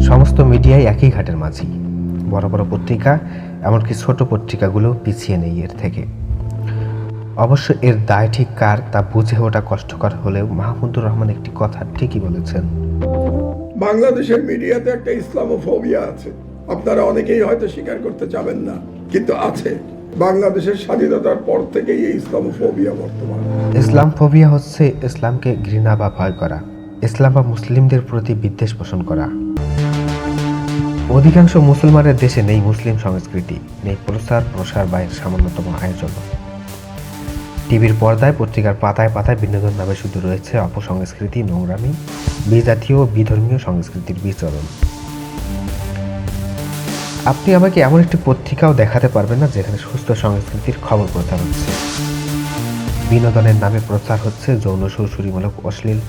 সমস্ত মিডিয়াই একই ঘাটের মাঝি। বড় বড় পত্রিকা এমনকি ছোট পত্রিকাগুলো পিছিয়ে নেই এর থেকে। অবশ্য এর দায় ঠিক কার তা বুঝে ওঠা কষ্টকর হলেও মাহমুদুর রহমান একটি কথা ঠিকই বলেছেন। বাংলাদেশের মিডিয়াতে একটা ইসলামোফোবিয়া আছে। আপনারা অনেকেই হয়তো স্বীকার করতে চাবেন না কিন্তু আছে। বাংলাদেশের স্বাধীনতার পর থেকেই এই ইসলামোফোবিয়া বর্তমান। ইসলাম ফোবিয়া হচ্ছে ইসলামকে ঘৃণা বা ভয় করা। ইসলাম বা মুসলিমদের প্রতি বিদ্বেষ পোষণ করা। অধিকাংশ মুসলমানের দেশে নেই মুসলিম সংস্কৃতি, নেই প্রচার প্রসার বা এর সামান্যতম আয়োজন। টিভির পর্দায় পত্রিকার পাতায় পাতায় বিনোদন নামে শুধু রয়েছে অপসংস্কৃতি, নোংরামি, বিজাতীয় বিধর্মীয় সংস্কৃতির বিচরণ। আপনি আমাকে এমন একটি পত্রিকাও দেখাতে পারবেন না, যেখানে সুস্থ সংস্কৃতির খবর প্রচার হচ্ছে। বিনোদনের নামে প্রচার হচ্ছে যৌন সুরসুরিমূলক অশ্লীল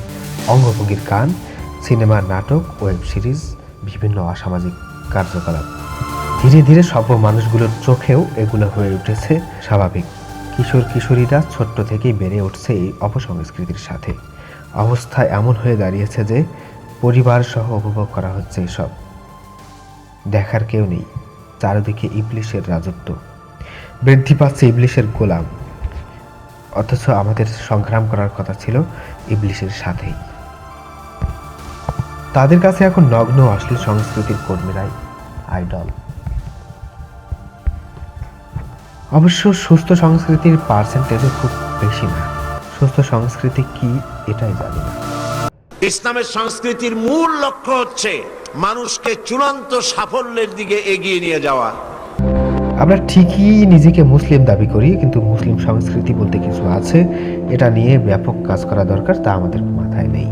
অঙ্গভঙ্গির গান, সিনেমা, নাটক, ওয়েব সিরিজ, বিভিন্ন অসামাজিক কার্যকলাপ। ধীরে ধীরে সভ্য মানুষগুলোর চোখেও এগুলো হয়ে উঠেছে স্বাভাবিক। কিশোর কিশোরীরা ছোট্ট থেকেই বেড়ে উঠছে এই অপসংস্কৃতির সাথে। অবস্থা এমন হয়ে দাঁড়িয়েছে যে পরিবার সহ উপভোগ করা হচ্ছে এসব। দেখার কেউ নেই, চারিদিকে ইবলিশের রাজত্ব। বৃদ্ধি পাচ্ছে ইবলিশের গোলাম। অথচ আমাদের সংগ্রাম করার কথা ছিল ইবলিশের সাথেই। তাদের কাছে এখন নগ্ন অশ্লীল সংস্কৃতির কর্মীরাই আইডল। অবশ্য সুস্থ সংস্কৃতির পার্সেন্টেজও খুব বেশি না। সুস্থ সংস্কৃতি কি এটাই জানি না। ইসলামের সংস্কৃতির মূল লক্ষ্য হচ্ছে মানুষকে চূড়ান্ত সাফল্যের দিকে এগিয়ে নিয়ে যাওয়া। আমরা ঠিকই নিজেকে মুসলিম দাবি করি কিন্তু মুসলিম সংস্কৃতি বলতে কিছু আছে। এটা নিয়ে ব্যাপক কাজ করা দরকার তা আমাদের মাথায় নেই।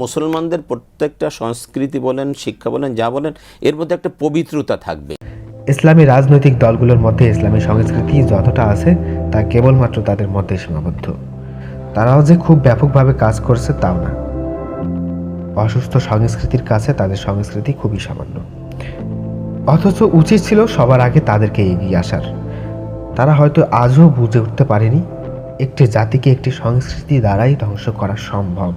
মুসলমানদের প্রত্যেকটা সংস্কৃতি বলেন, শিক্ষা বলেন, যা বলেন, এর মধ্যে একটা পবিত্রতা থাকবে। ইসলামী রাজনৈতিক দলগুলোর মধ্যে ইসলামী সংস্কৃতি যতটা আছে, তা কেবলমাত্র তাদের মধ্যে সীমাবদ্ধ। তারাও যে খুব ব্যাপকভাবে কাজ করছে, তাও না। অসুস্থ সংস্কৃতির কাছে তাদের সংস্কৃতি খুবই সামান্য। অথচ উচিত ছিল সবার আগে তাদেরকে এগিয়ে আসার। তারা হয়তো আজও বুঝে উঠতে পারেনি, একটি জাতিকে একটি সংস্কৃতি দ্বারাই ধ্বংস করা সম্ভব।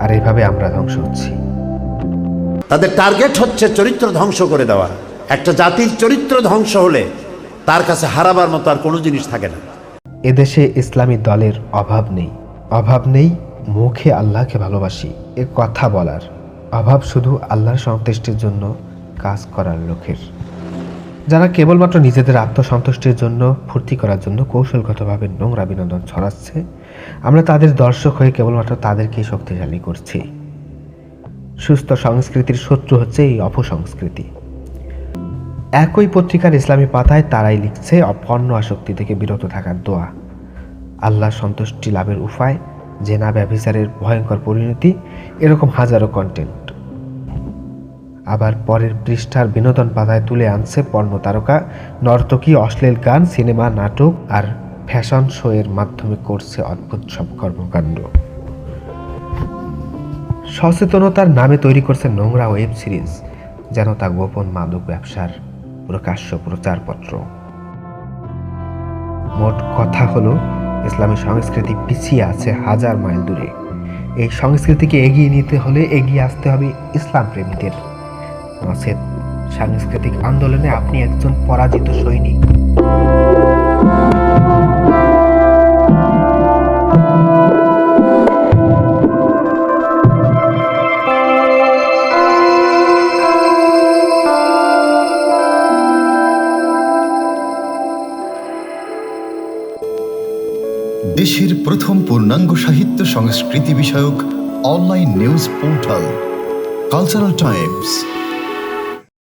আর এভাবে আমরা ধ্বংস হচ্ছি। তাদের টার্গেট হচ্ছে চরিত্র ধ্বংস করে দেওয়া। একটা জাতির চরিত্র ধ্বংস হলে তার কাছে হারাবার মতো আর কোনো জিনিস থাকে না। এদেশে ইসলামী দলের অভাব নেই। অভাব নেই মুখে আল্লাহকে ভালোবাসি এ কথা বলার। অভাব শুধু আল্লাহর সন্তুষ্টির জন্য কাজ করার লোকের। যারা কেবলমাত্র নিজেদের আত্মসন্তুষ্টির জন্য ফুর্তি করার জন্য কৌশলগতভাবে নোংরা বিনোদন ছড়াচ্ছে আমরা তাদের দর্শক হয়ে কেবলমাত্র তাদেরকেই শক্তিশালী করছি। সুস্থ সংস্কৃতির শত্রু হচ্ছে এই অপসংস্কৃতি। একই পত্রিকার ইসলামী পাতায় তারাই লিখছে অপন্ন আসক্তি থেকে বিরত থাকার দোয়া। আল্লাহ সন্তুষ্টি লাভের উপায় জেনা ব্যভিচারের ভয়ঙ্কর পরিণতি, এরকম হাজারো কন্টেন্ট আবার পরের পৃষ্ঠার বিনোদন পাতায় তুলে আনছে পর্ণ তারকা, নর্তকী অশ্লীল গান, সিনেমা, নাটক আর ফ্যাশন শো এর মাধ্যমে করছে অদ্ভুত সব কর্মকাণ্ড। সচেতনতার নামে তৈরি করছে নোংরা ওয়েব সিরিজ, যেন তা গোপন মাদক ব্যবসার প্রকাশ্য প্রচারপত্র। মোট কথা হলো, ইসলামী সংস্কৃতি পিছিয়ে আছে হাজার মাইল দূরে। এই সংস্কৃতিকে এগিয়ে নিতে হলে এগিয়ে আসতে হবে ইসলাম প্রেমীদের সাংস্কৃতিক আন্দোলনে আপনি একজন পরাজিত সৈনিক। দেশের প্রথম পূর্ণাঙ্গ সাহিত্য সংস্কৃতি বিষয়ক online news portal cultural times